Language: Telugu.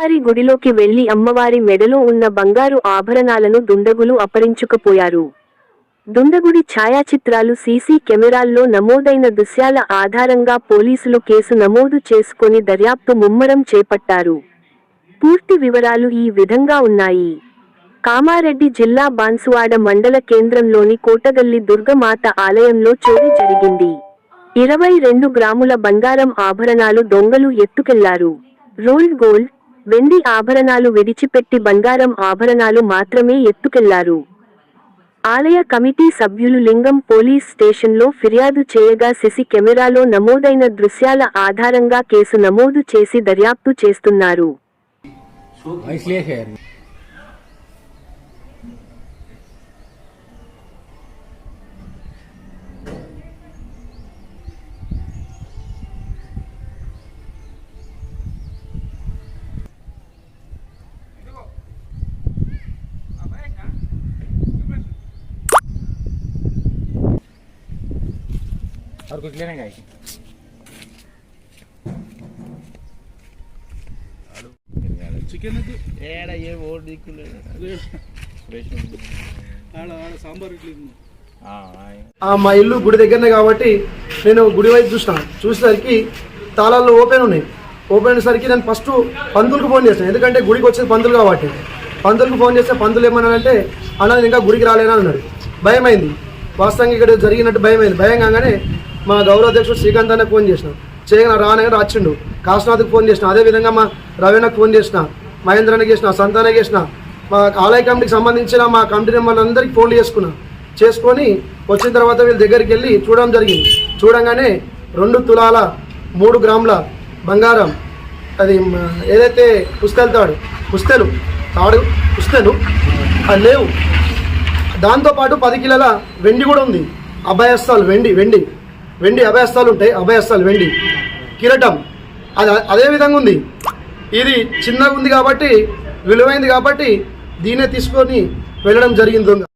అమ్మవారి గుడిలోకి వెళ్ళి అమ్మవారి మెడలో ఉన్న బంగారు ఆభరణాలను దుండగులు అపరించుకుపోయారు దుండగుడి ఛాయాచిత్రాలు సీసీ కెమెరాల్లో నమోదైన దృశ్యాల ఆధారంగా పోలీసులు కేసు నమోదు చేసుకొని దర్యాప్తు ముమ్మరం చేపట్టారు. పూర్తి వివరాలు ఈ విధంగా ఉన్నాయి. కామారెడ్డి జిల్లా బాన్సువాడ మండల కేంద్రంలోని కోటగల్లి దుర్గమాత ఆలయంలో చోరీ జరిగింది. ఇరవై రెండు గ్రాముల బంగారం ఆభరణాలు దొంగలు ఎత్తుకెళ్ళారు. రోల్డ్ గోల్డ్ వెండి ఆభరణాలు విడిచిపెట్టి బంగారం ఆభరణాలు మాత్రమే ఎత్తుకెళ్ళారు. ఆలయ కమిటీ సభ్యులు లింగం పోలీస్ స్టేషన్లో ఫిర్యాదు చేయగా సిసి కెమెరాలో నమోదైన దృశ్యాల ఆధారంగా కేసు నమోదు చేసి దర్యాప్తు చేస్తున్నారు. और कुछ लेने गाय చికెన్ ఏడా ఏ ఓడి దిక్కులేదు ఆడ ఆడ సాంబార్ ఇడ్లీ ఉంది. ఆ మా ఇల్లు గుడి దగ్గరనే కాబట్టి నేను గుడి వైపు చూసినాను చూసేసరికి తాళాలు ఓపెన్ ఉన్నాయి ఓపెన్ అయ్యేసరికి నేను ఫస్ట్ పంతులకు ఫోన్ చేస్తాను ఎందుకంటే గుడికి వచ్చేది పంతులు కాబట్టి పంతులకు ఫోన్ చేస్తే పంతులు ఏమన్నానంటే అన్న నేను ఇంకా గుడికి రాలేనా అన్నాడు భయం అయింది వాస్తవంగా ఇక్కడ జరిగినట్టు భయం అయింది భయం కాగానే మా గౌరవ అధ్యక్షుడు శ్రీకాంత్ అన్నకు ఫోన్ చేసినాం. చేయగల రానగా వచ్చిండు. కాశీనాథ్కి ఫోన్ చేసిన. అదేవిధంగా మా రవీణకు ఫోన్ చేసిన. మహేంద్రానికి చేసిన సంతానకి చేసిన. మా ఆలయ కమిటీకి సంబంధించిన మా కమిటీ మెంబర్లందరికీ ఫోన్లు చేసుకున్నా. చేసుకొని వచ్చిన తర్వాత వీళ్ళ దగ్గరికి వెళ్ళి చూడడం జరిగింది. చూడంగానే రెండు తులాల మూడు గ్రాముల బంగారం అది ఏదైతే పుస్తలు తాడు పుస్తలు తాడు పుస్తలు అది లేవు. దాంతోపాటు పది కిలోల వెండి కూడా ఉంది. అభయస్థాలు వెండి వెండి. వెండి అభయస్థాలు ఉంటాయి అభయస్థాలు వెండి. కిరటం. అది అదే విధంగా ఉంది. ఇది చిన్నగా ఉంది కాబట్టి విలువైంది కాబట్టి దీనే తీసుకొని వెళ్ళడం జరిగింది